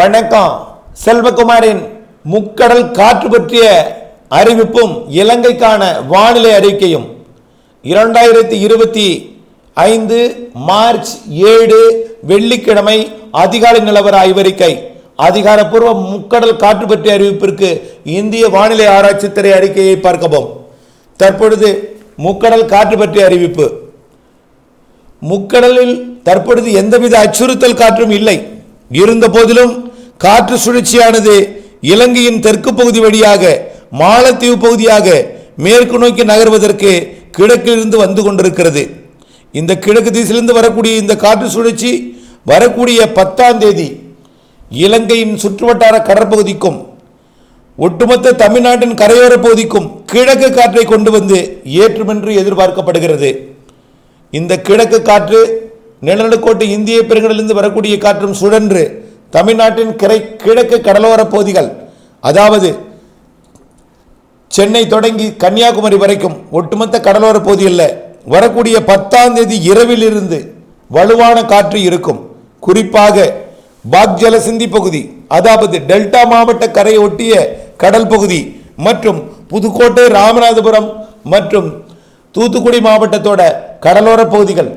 வணக்கம். செல்வகுமாரின் முக்கடல் காற்று பற்றிய அறிவிப்பும் இலங்கைக்கான வானிலை அறிக்கையும். இரண்டாயிரத்தி இருபத்தி ஐந்து மார்ச் ஏழு வெள்ளிக்கிழமை அதிகாலை நிலவர ஆய்வறிக்கை. அதிகாரப்பூர்வ முக்கடல் காற்று பற்றிய அறிவிப்பிற்கு இந்திய வானிலை ஆராய்ச்சி துறை அறிக்கையை பார்க்கவும். தற்பொழுது முக்கடல் காற்று பற்றிய அறிவிப்பு. முக்கடலில் தற்பொழுது எந்தவித அச்சுறுத்தல் காற்றும் இல்லை. இருந்த போதிலும் காற்று சுழற்சியானது இலங்கையின் தெற்கு பகுதி வழியாக மாலத்தீவு பகுதியாக மேற்கு நோக்கி நகர்வதற்கு கிழக்கிலிருந்து வந்து கொண்டிருக்கிறது. இந்த கிழக்கு திசையிலிருந்து வரக்கூடிய இந்த காற்று சுழற்சி வரக்கூடிய பத்தாம் தேதி இலங்கையின் சுற்றுவட்டார கடற்பகுதிக்கும் ஒட்டுமொத்த தமிழ்நாட்டின் கரையோர பகுதிக்கும் கிழக்கு காற்றை கொண்டு வந்து ஏற்றுமென்று எதிர்பார்க்கப்படுகிறது. இந்த கிழக்கு காற்று நிலநடுக்கோட்டு இந்திய பெருங்கடலிருந்து வரக்கூடிய காற்றும் சுழன்று தமிழ்நாட்டின் கிரை கிழக்கு கடலோர பகுதிகள் அதாவது சென்னை தொடங்கி கன்னியாகுமரி வரைக்கும் ஒட்டுமொத்த கடலோர பகுதிகளில் வரக்கூடிய பத்தாம் தேதி இரவிலிருந்து வலுவான காற்று இருக்கும். குறிப்பாக பாக்ஜலசிந்தி பகுதி அதாவது டெல்டா மாவட்ட கரையை ஒட்டிய கடல் பகுதி மற்றும் புதுக்கோட்டை ராமநாதபுரம் மற்றும் தூத்துக்குடி மாவட்டத்தோட கடலோர பகுதிகள்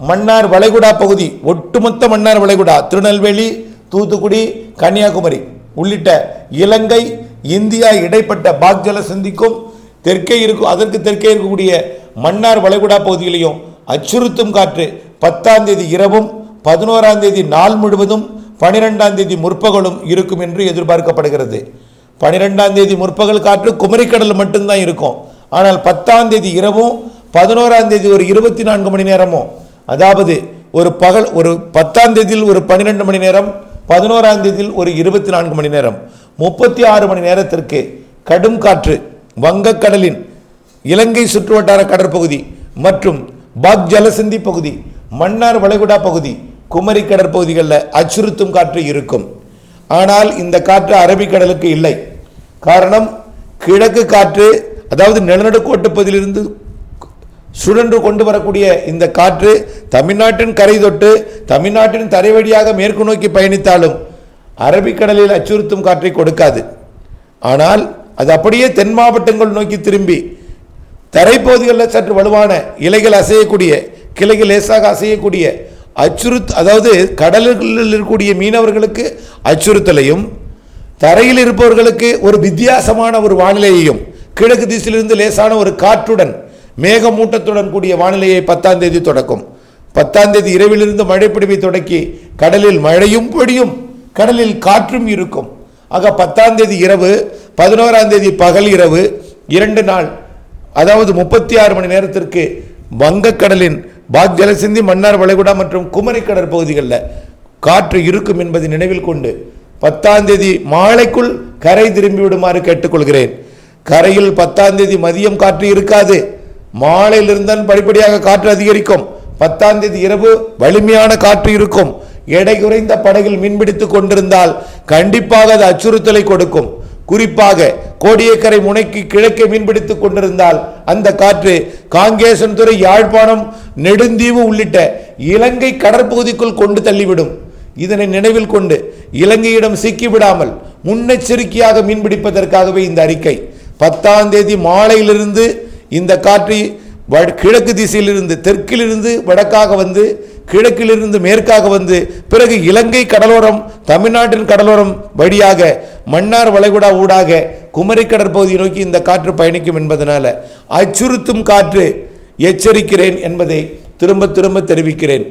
மன்னார் வளைகுடா பகுதி ஒட்டுமொத்த மன்னார் வளைகுடா திருநெல்வேலி தூத்துக்குடி கன்னியாகுமரி உள்ளிட்ட இலங்கை இந்தியா இடைப்பட்ட பாக்ஜல சிந்திக்கும் தெற்கே இருக்கும் அதற்கு தெற்கே இருக்கக்கூடிய மன்னார் வளைகுடா பகுதிகளையும் அச்சுறுத்தும் காற்று பத்தாம் தேதி இரவும் பதினோராம் தேதி நாள் முழுவதும் பனிரெண்டாம் தேதி முற்பகலும் இருக்கும் என்று எதிர்பார்க்கப்படுகிறது. பனிரெண்டாம் தேதி முற்பகல் காற்று குமரிக்கடல் மட்டும்தான் இருக்கும். ஆனால் பத்தாம் தேதி இரவும் பதினோராம் தேதி ஒரு இருபத்தி நான்கு மணி நேரமும் அதாவது ஒரு பகல் ஒரு பத்தாம் தேதியில் ஒரு பன்னிரெண்டு மணி நேரம் பதினோராம் தேதியில் ஒரு இருபத்தி நான்கு மணி நேரம் முப்பத்தி ஆறு மணி நேரத்திற்கு கடும் காற்று வங்கக்கடலின் இலங்கை சுற்றுவட்டார கடற்பகுதி மற்றும் பாக் ஜலசந்தி பகுதி மன்னார் வளைகுடா பகுதி குமரி கடற்பகுதிகளில் அச்சுறுத்தும் காற்று இருக்கும். ஆனால் இந்த காற்று அரபிக்கடலுக்கு இல்லை. காரணம் கிழக்கு காற்று அதாவது நிலநடுக்கோட்டு பகுதியிலிருந்து சுழன்று கொண்டு வரக்கூடிய இந்த காற்று தமிழ்நாட்டின் கரை தொட்டு தமிழ்நாட்டின் தரை வழியாக மேற்கு நோக்கி பயணித்தாலும் அரபிக்கடலில் அச்சுறுத்தும் காற்றை கொடுக்காது. ஆனால் அது அப்படியே தென் மாவட்டங்கள் நோக்கி திரும்பி தரைப்பகுதிகளில் சற்று வலுவான இலைகள் அசையக்கூடிய கிளைகள் லேசாக அசையக்கூடிய அச்சுறுத் அதாவது கடலில் இருக்கக்கூடிய மீனவர்களுக்கு அச்சுறுத்தலையும் தரையில் இருப்பவர்களுக்கு ஒரு வித்தியாசமான ஒரு வானிலையையும் கிழக்கு திசையிலிருந்து லேசான ஒரு காற்றுடன் மேகமூட்டத்துடன் கூடிய வானிலையை பத்தாம் தேதி தொடக்கும். பத்தாம் தேதி இரவிலிருந்து மழை பிடிவை தொடக்கி கடலில் மழையும் பொடியும் கடலில் காற்றும் இருக்கும். ஆக பத்தாம் தேதி இரவு பதினோராம் தேதி பகல் இரவு இரண்டு நாள் அதாவது முப்பத்தி ஆறு மணி நேரத்திற்கு வங்கக்கடலின் பாக் ஜலசிந்தி மன்னார் வளைகுடா மற்றும் குமரி கடற்பகுதிகளில் காற்று இருக்கும் என்பதை நினைவில் கொண்டு பத்தாம் தேதி மாலைக்குள் கரை திரும்பி விடுமாறு கேட்டுக்கொள்கிறேன். கரையில் பத்தாம் தேதி மதியம் காற்று இருக்காது. மாலையில் இருந்தால் படிப்படியாக காற்று அதிகரிக்கும். பத்தாம் தேதி இரவு வலிமையான காற்று இருக்கும். எடை குறைந்த படகில் மீன்பிடித்துக் கொண்டிருந்தால் கண்டிப்பாக அது அச்சுறுத்தலை கொடுக்கும். குறிப்பாக கோடியக்கரை முனைக்கு கிழக்கே மீன்பிடித்துக் கொண்டிருந்தால் அந்த காற்று காங்கேசன்துறை யாழ்ப்பாணம் நெடுந்தீவு உள்ளிட்ட இலங்கை கடற்பகுதிக்குள் கொண்டு தள்ளிவிடும். இதனை நினைவில் கொண்டு இலங்கையிடம் சிக்கிவிடாமல் முன்னெச்சரிக்கையாக மீன்பிடிப்பதற்காகவே இந்த அறிக்கை. பத்தாம் தேதி மாலையிலிருந்து இந்த காற்று வட- கிழக்கு திசையிலிருந்து தெற்கிலிருந்து வடக்காக வந்து கிழக்கிலிருந்து மேற்காக வந்து பிறகு இலங்கை கடலோரம் தமிழ்நாட்டின் கடலோரம் வழியாக மன்னார் வளைகுடா ஊடாக குமரி கடற்பகுதியை நோக்கி இந்த காற்று பயணிக்கும் என்பதனால் அச்சுறுத்தும் காற்று எச்சரிக்கிறேன் என்பதை திரும்ப திரும்ப தெரிவிக்கிறேன்.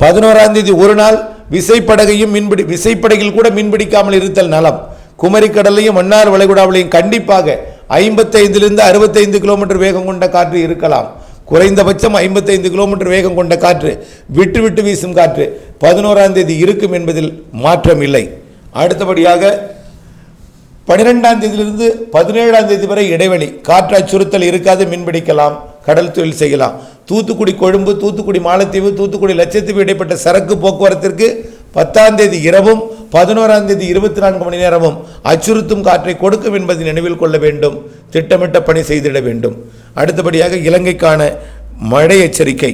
பதினோராம் தேதி ஒரு நாள் விசைப்படகையும் மீன்பிடி விசைப்படகில் கூட மீன்பிடிக்காமல் இருத்தல் நலம். குமரிக்கடலையும் மன்னார் வளைகுடாவிலையும் கண்டிப்பாக ஐம்பத்தைந்திலிருந்து அறுபத்தைந்து கிலோமீட்டர் வேகம் கொண்ட காற்று இருக்கலாம். குறைந்தபட்சம் ஐம்பத்தைந்து கிலோமீட்டர் வேகம் கொண்ட காற்று விட்டு விட்டு வீசும் காற்று பதினோராம் தேதி இருக்கும் என்பதில் மாற்றம் இல்லை. அடுத்தபடியாக பனிரெண்டாம் தேதியிலிருந்து பதினேழாம் தேதி வரை இடைவெளி காற்று அச்சுறுத்தல் இருக்காது மீன்பிடிக்கலாம் கடல் தொழில் செய்யலாம். தூத்துக்குடி கொழும்பு தூத்துக்குடி மாலத்தீவு தூத்துக்குடி லட்சத்தீவு இடைப்பட்ட சரக்கு போக்குவரத்திற்கு பத்தாம் தேதி இரவும் பதினோராம் தேதி இருபத்தி நான்கு மணி நேரமும் அச்சுறுத்தும் காற்றை கொடுக்கும் என்பதை நினைவில் கொள்ள வேண்டும் திட்டமிட்ட பணி செய்திட வேண்டும். அடுத்தபடியாக இலங்கைக்கான மழை எச்சரிக்கை.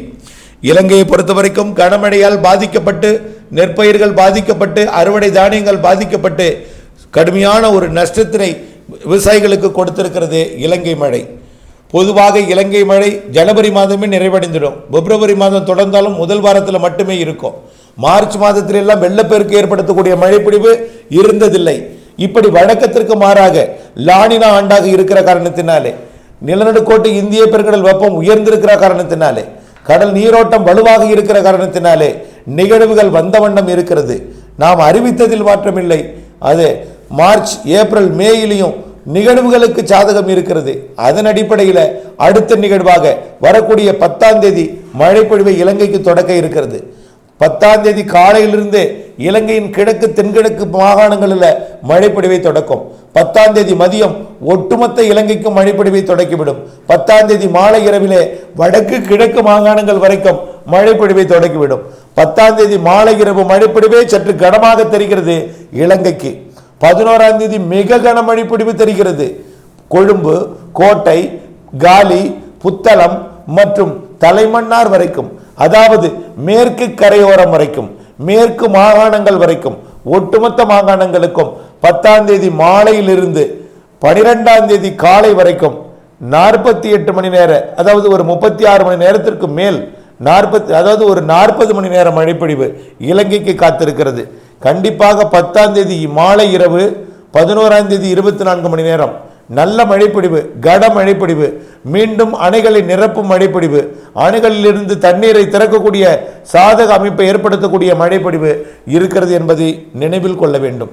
இலங்கையை பொறுத்தவரைக்கும் கனமழையால் பாதிக்கப்பட்டு நெற்பயிர்கள் பாதிக்கப்பட்டு அறுவடை தானியங்கள் பாதிக்கப்பட்டு கடுமையான ஒரு நஷ்டத்தினை விவசாயிகளுக்கு கொடுத்திருக்கிறது இலங்கை மழை. பொதுவாக இலங்கை மழை ஜனவரி மாதமே நிறைவடைந்துடும். பிப்ரவரி மாதம் தொடர்ந்தாலும் முதல் வாரத்தில் மட்டுமே இருக்கும். மார்ச் மாதத்தில் எல்லாம் வெள்ளப்பெருக்கு ஏற்படுத்தக்கூடிய மழைப்பொழிவு இருந்ததில்லை. இப்படி வழக்கத்திற்கு மாறாக லானினா ஆண்டாக இருக்கிற காரணத்தினாலே நிலநடுக்கோட்டு இந்திய பெருங்கடல் வெப்பம் உயர்ந்திருக்கிற காரணத்தினாலே கடல் நீரோட்டம் வலுவாக இருக்கிற காரணத்தினாலே நிகழ்வுகள் வந்த வண்ணம் இருக்கிறது. நாம் அறிவித்ததில் மாற்றமில்லை. அது மார்ச் ஏப்ரல் மேயிலையும் நிகழ்வுகளுக்கு சாதகம் இருக்கிறது. அதன் அடிப்படையில் அடுத்த நிகழ்வாக வரக்கூடிய பத்தாம் தேதி மழைப்பொழிவை இலங்கைக்கு தொடக்க இருக்கிறது. பத்தாம் தேதி காலையிலிருந்து இலங்கையின் கிழக்கு தென்கிழக்கு மாகாணங்களில் மழைப்பொழிவை தொடக்கும். பத்தாம் தேதி மதியம் ஒட்டுமொத்த இலங்கைக்கும் மழைப்பொழிவை தொடக்கிவிடும். பத்தாம் தேதி மாலை இரவிலே வடக்கு கிழக்கு மாகாணங்கள் வரைக்கும் மழைப்பொழிவை தொடக்கிவிடும். பத்தாம் தேதி மாலை இரவு மழைப்பொழிவே சற்று கனமாக தெரிகிறது இலங்கைக்கு. பதினோராம் தேதி மிக கன பிடிவு தெரிகிறது. கொழும்பு கோட்டை காலி புத்தளம் மற்றும் தலைமன்னார் வரைக்கும். அதாவது மேற்கு கரையோரம் வரைக்கும் மேற்கு மாகாணங்கள் வரைக்கும் ஒட்டுமொத்த மாகாணங்களுக்கும் பத்தாம் தேதி மாலையிலிருந்து பனிரெண்டாம் தேதி காலை வரைக்கும் நாற்பத்தி எட்டு மணி நேர அதாவது ஒரு முப்பத்தி ஆறு மணி நேரத்திற்கு மேல் நாற்பத்தி அதாவது ஒரு நாற்பது மணி நேர மழைப்பொழிவு இலங்கைக்கு காத்திருக்கிறது. கண்டிப்பாக பத்தாம் தேதி மாலை இரவு பதினோராம் தேதி இருபத்தி நான்கு மணி நேரம். நல்ல மழைப்பிடிவு கட மழைப்பிடிவு மீண்டும் அணைகளை நிரப்பும் மழைப்பிடிவு அணைகளிலிருந்து தண்ணீரை திறக்கக்கூடிய சாதக அமைப்பை ஏற்படுத்தக்கூடிய மழைப்பிடிவு இருக்கிறது என்பதை நினைவில் கொள்ள வேண்டும்.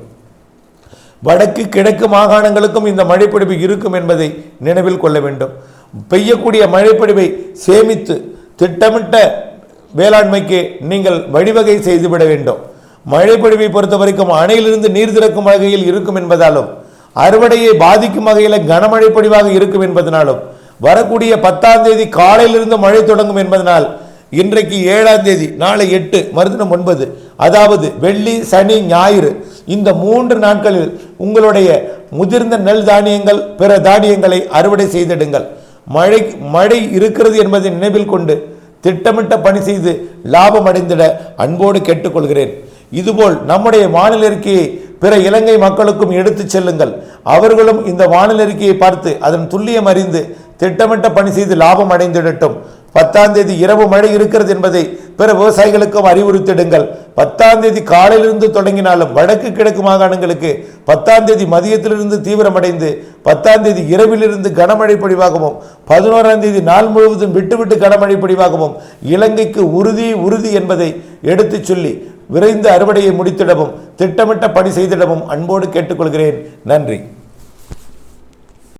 வடக்கு கிழக்கு மாகாணங்களுக்கும் இந்த மழைப்பிடிவு இருக்கும் என்பதை நினைவில் கொள்ள வேண்டும். பெய்யக்கூடிய மழைப்பிடிவை சேமித்து திட்டமிட்ட வேளாண்மைக்கு நீங்கள் வழிவகை செய்துவிட வேண்டும். மழைப்பொழிவை பொறுத்த வரைக்கும் அணையிலிருந்து நீர் திறக்கும் வகையில் இருக்கும் என்பதாலும் அறுவடையை பாதிக்கும் வகையில் கனமழை பொழிவாக இருக்கும் என்பதனாலும் வரக்கூடிய பத்தாம் தேதி காலையிலிருந்து மழை தொடங்கும் என்பதனால் இன்றைக்கு ஏழாம் தேதி நாளை எட்டு மறுதினம் ஒன்பது அதாவது வெள்ளி சனி ஞாயிறு இந்த மூன்று நாட்களில் உங்களுடைய முதிர்ந்த நெல் தானியங்கள் பிற தானியங்களை அறுவடை செய்திடுங்கள். மழை மழை இருக்கிறது என்பதை நினைவில் கொண்டு திட்டமிட்ட பணி செய்து லாபம் அடைந்திட அன்போடு கேட்டுக்கொள்கிறேன். இதுபோல் நம்முடைய வானிலை இருக்கையை பிற இலங்கை மக்களுக்கும் எடுத்துச் செல்லுங்கள். அவர்களும் இந்த வானிலை அறிக்கையை பார்த்து அதன் துல்லியம் அறிந்து திட்டமிட்ட பணி செய்து லாபம் அடைந்திடட்டும். பத்தாம் தேதி இரவு மழை இருக்கிறது என்பதை பிற விவசாயிகளுக்கும் அறிவுறுத்திடுங்கள். பத்தாம் தேதி காலையிலிருந்து தொடங்கினாலும் வடக்கு கிழக்கு மாகாணங்களுக்கு பத்தாம் தேதி மதியத்திலிருந்து தீவிரமடைந்து பத்தாம் தேதி இரவிலிருந்து கனமழை பொழிவாகவும் பதினோராம் தேதி நாள் முழுவதும் விட்டுவிட்டு கனமழை பொழிவாகவும் இலங்கைக்கு உறுதி உறுதி என்பதை எடுத்துச் சொல்லி விரைந்து அறுவடையை முடித்திடவும் திட்டமிட்ட பணி செய்திடவும் அன்போடு கேட்டுக்கொள்கிறேன். நன்றி.